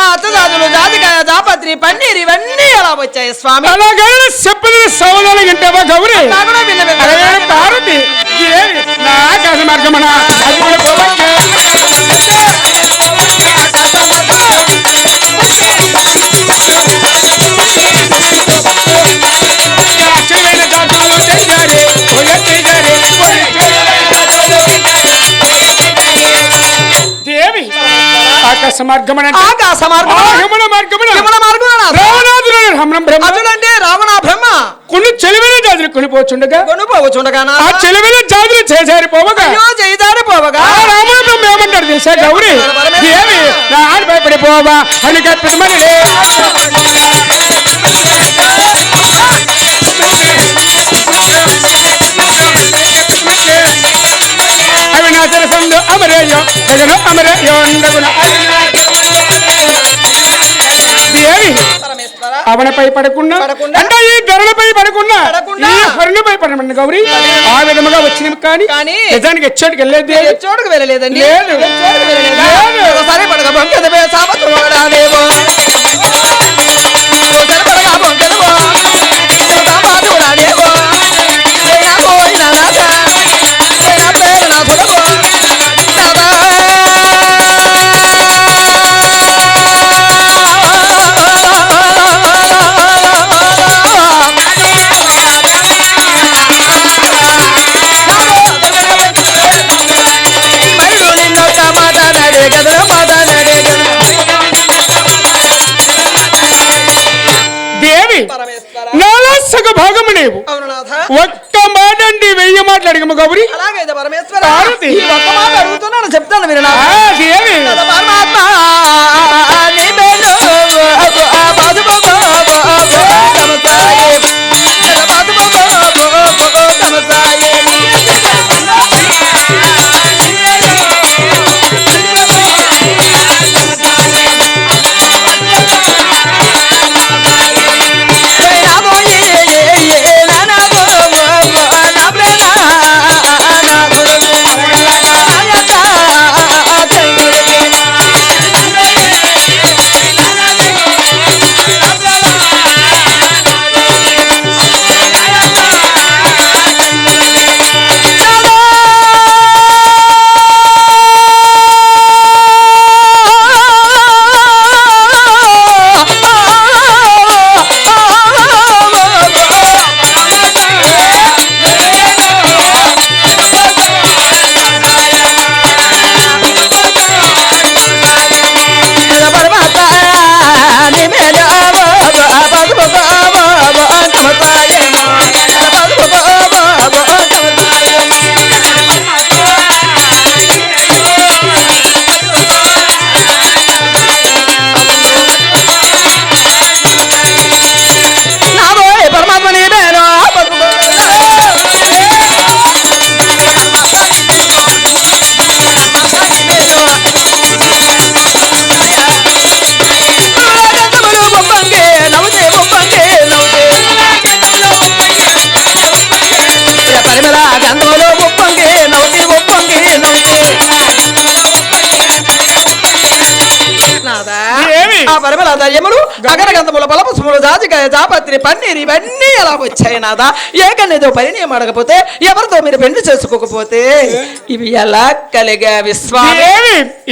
ఆ అత్తదాదులు జాతికాయ పన్నీర్ ఇవన్నీ ఎలా వచ్చాయి స్వామి? అలాగైనా చెప్పిన సౌదాలు వింటావా గౌరీ. పార్వతి ఆకాశ మార్గమన? మార్గమన మార్గం యమున మార్గమన యమున మార్గం రావణాదులు రమణం బ్రహ్మ. అతడంటే రావణ బ్రహ్మ. కొన్ని చెలివైన జాతులు కొనిపోచుండగా కొనుపోవచ్చుండగానా ఆ చెలివైన జాతులు చేజారిపోవగా అయ్యో జయదారి పోవగా ఆ రాముడు బ్రహ్మ ఏమంటాడు తెలుసా గౌరి? దేవి నా ఆడ భయపడిపోవా? అని కప్పిదమని అవినాశన సందు అమరేయో జగను అమరేయో ఉండగున దేవి అవనపై పడకుండా? అంటే ఈ ధరలపై పడకుండా? ఈ హరులపై పడమండి గౌరీ ఆ విధముగా వచ్చినవి కానీ కానీ? నిజానికి ఎచ్చోటికి వెళ్ళేది దేవి. చోటుకు వెళ్ళలేదండి వెళ్ళలేదా లేదు. ఒకసారి పడక నీవు అవును నాథ ఒక్క మాట అండి వెయ్యి మాటలు అడిగము గౌరి. అలాగైతే పరమేశ్వర పార్వతి. ఈ ఒక్క మాట అడుగుతున్నాను చెప్తాను మీరు గంధముల బలపుష్పములు జాజికాయ జాపత్రి పన్నీర్ ఇవన్నీ ఎలా వచ్చాయి నాదా? ఏకనేదో పరిణయం అడగపోతే ఎవరితో మీరు పెళ్ళి చేసుకోకపోతే? ఇవి ఎలా కలిగా విశ్వామి?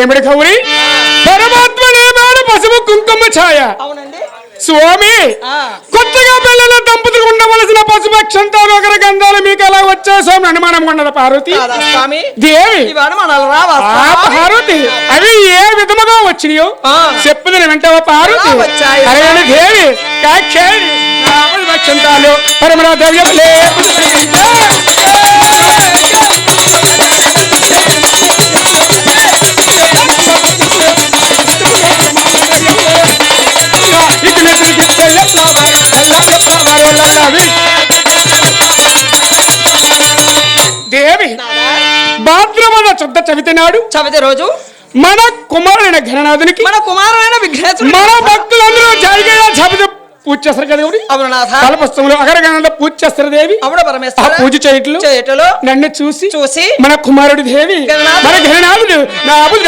ఏమిటి పరమాత్మ పసుపు కుంకుమ ఛాయ. అవునండి. స్వామి. కొత్తగా దంపతులు ఉండవలసిన అక్షంతాలు ఒకరి గంధాలు మీకు ఎలా వచ్చే స్వామి అనుమానం ఉన్నది పార్వతి దేవి? పార్వతి అవి ఏ విధముగా వచ్చినాయో. చెప్పుదని వెంటవా పార్వతి వచ్చాయి? అరే దేవి అక్షంతాలు పరమర ద్రవ్యములే ఉన్నవి. దేవి భాద్రపద శుద్ధ చవితి నాడు చవితి రోజు మన కుమారుడైన ఘననాథునికి మన కుమారుడైన విఘ్నేశ్వరుడు మన భక్తులందరూ జరిగే చవితి పూజ చేస్తారు కదా గౌరి అవును నాథ. కలపస్తంలో అగరగణంలో పూజ చేస్తారు దేవి. అవును పరమేశ్వర. పూజ చేయట్లు చేయటలో నన్ను చూసి చూసి మన కుమారుడి దేవి. మన ఘననాథుడు నా అబులు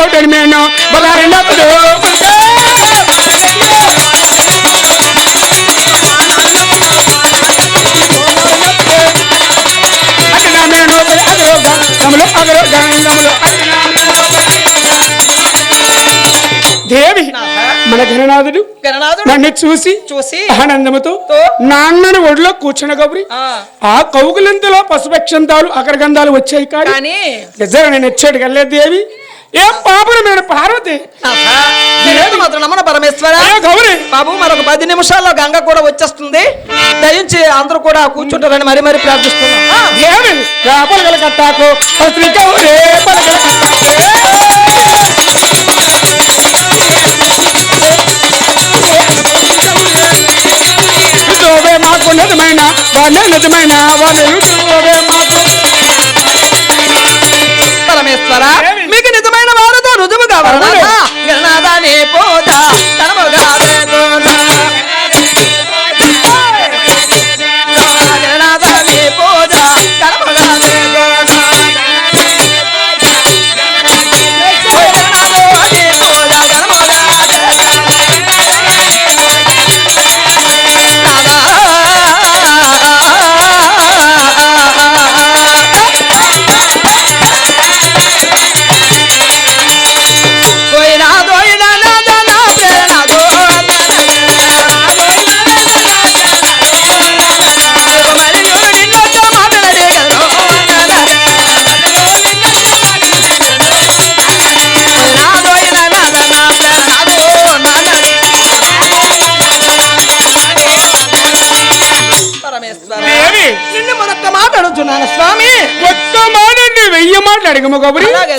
దేవి మన గణనాథుడు నన్ను చూసి చూసి ఆనందముతో నాన్నని ఒడిలో కూర్చున్న గౌరి ఆ, కౌగులంతలో పశుపక్షంతాలు అగ్రగంధాలు వచ్చాయి కానీ కానీ నిజంగా నేను వచ్చాడు కల్లే దేవి. ఏ పాపనమైన పార్వతి? పరమేశ్వర. గౌరి? బాబు మరొక పది నిమిషాల్లో గంగ కూడా వచ్చేస్తుంది. దయించి అందరూ కూడా కూర్చుంటారని మరి మరి ప్రార్థిస్తున్నాం. పలకల కట్టాకు. పత్రి గౌరే పలకల కట్టాకు. మాకు నిజమైన వాళ్ళే నిజమైన వాళ్ళు రుజువే మాకు పరమేశ్వర అడిగము గౌరి అలాగే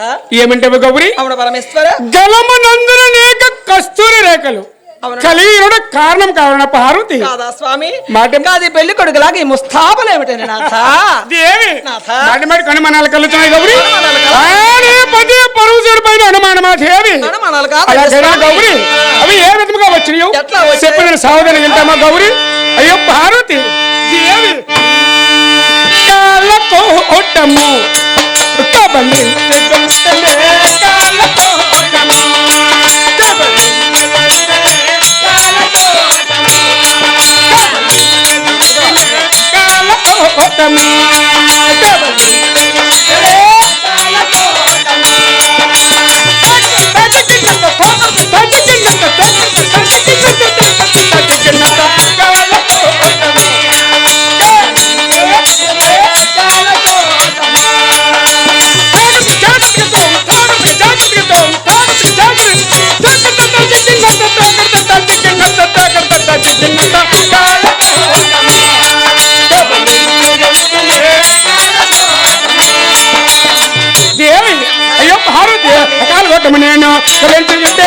దేవి ఏమంటావు గౌరి? అవును పరమేశ్వర. గలమనందున అనేక కస్తూరి రేఖలు. కలిగిన కారణం కావున పార్వతి కాదా స్వామి? మాట- కాదు పెళ్ళి కొడుకులాగా ఈ ముస్తాబులు ఏమిటని నాథ? దేవి. మాటి కలుగుతున్నాయి గౌరి. అనుమానాలు కలుగు- ఆనే పదే పరువు చెడిపోయిన అనుమానమా దేవి అనుమానాలు కాదు అలాగైనా స్వామి. గౌరి? అవి ఏ విధముగా వచ్చినాయో? ఎట్లా వచ్చాయి? చెప్పిన సావధాన వింటామా గౌరి? అయ్యో పార్వతి దేవి ಬಲಿಷ್ಠ నేను కరెంటు